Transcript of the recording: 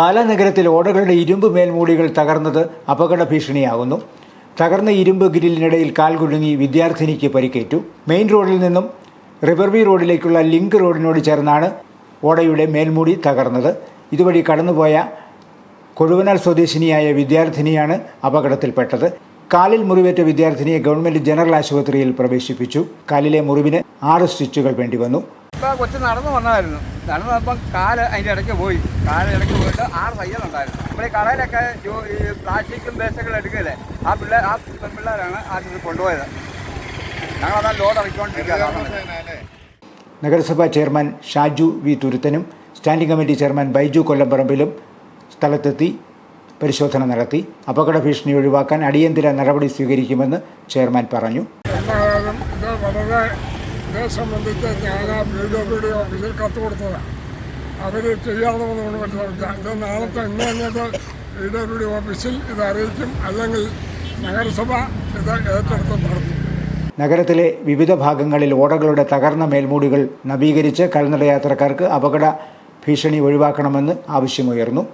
പാലാ നഗരത്തിൽ ഓടകളുടെ ഇരുമ്പ് മേൽമൂടികൾ തകർന്നത് അപകട ഭീഷണിയാകുന്നു. തകർന്ന ഇരുമ്പ് ഗ്രില്ലിനിടയിൽ കാൽ കുടുങ്ങി വിദ്യാർത്ഥിനിക്ക് പരിക്കേറ്റു. മെയിൻ റോഡിൽ നിന്നും റിവർവി റോഡിലേക്കുള്ള ലിങ്ക് റോഡിനോട് ചേർന്നാണ് ഓടയുടെ മേൽമൂടി തകർന്നത്. ഇതുവഴി കടന്നുപോയ കൊഴുവനാൽ സ്വദേശിനിയായ വിദ്യാർത്ഥിനിയാണ് അപകടത്തിൽപ്പെട്ടത്. കാലിൽ മുറിവേറ്റ വിദ്യാർത്ഥിനിയെ ഗവൺമെന്റ് ജനറൽ ആശുപത്രിയിൽ പ്രവേശിപ്പിച്ചു. കാലിലെ മുറിവിന് ആറ് സ്റ്റിച്ചുകൾ വേണ്ടിവന്നു. ഇപ്പോൾ കൊച്ചു നടന്നു വന്നതായിരുന്നു. നടന്നു വന്നപ്പം കാൽ അതിന്റെ ഇടയ്ക്ക് പോയി. കാൽ ഇടയ്ക്ക് പോയിട്ട് ആറ് തയ്യലുണ്ടായിരുന്നു നമ്മൾ ഈ കടയിലൊക്കെ ഈ പ്ലാസ്റ്റിക്കും വേസ്റ്റൊക്കെ എടുക്കില്ലേ ആ പിള്ളേർ ആ പെൺപിള്ളേരാണ് ആദ്യം കൊണ്ടുപോയത്. ഞങ്ങളതാ ലോഡ് ഇറക്കിക്കൊണ്ടിരിക്കുക നഗരസഭാ ചെയർമാൻ ഷാജു വി തുരുത്തനും സ്റ്റാൻഡിംഗ് കമ്മിറ്റി ചെയർമാൻ ബൈജു കൊല്ലംപറമ്പിലും സ്ഥലത്തെത്തി പരിശോധന നടത്തി. അപകട ഭീഷണി ഒഴിവാക്കാൻ അടിയന്തര നടപടി സ്വീകരിക്കുമെന്ന് ചെയർമാൻ പറഞ്ഞു. എന്തായാലും ഇത് വളരെ ഇതേ സംബന്ധിച്ച് ഞാൻ ആ ഡി പി ഡി ഓഫീസിൽ കത്ത് കൊടുത്തതാണ് അവർ ചെയ്യാതെ വന്നുകൊണ്ട് ഇത് നാളെ തന്നെ പി ഡി പി ഡി ഓഫീസിൽ ഇത് അറിയിക്കും. അല്ലെങ്കിൽ നഗരസഭ ഇത് ഏറ്റെടുത്ത് നടത്തും. നഗരത്തിലെ വിവിധ ഭാഗങ്ങളിൽ ഓടകളുടെ തകർന്ന മേൽമൂടികൾ നവീകരിച്ച് കാൽനട യാത്രക്കാർക്ക് അപകട ഭീഷണി ഒഴിവാക്കണമെന്ന് ആവശ്യമുയർന്നു.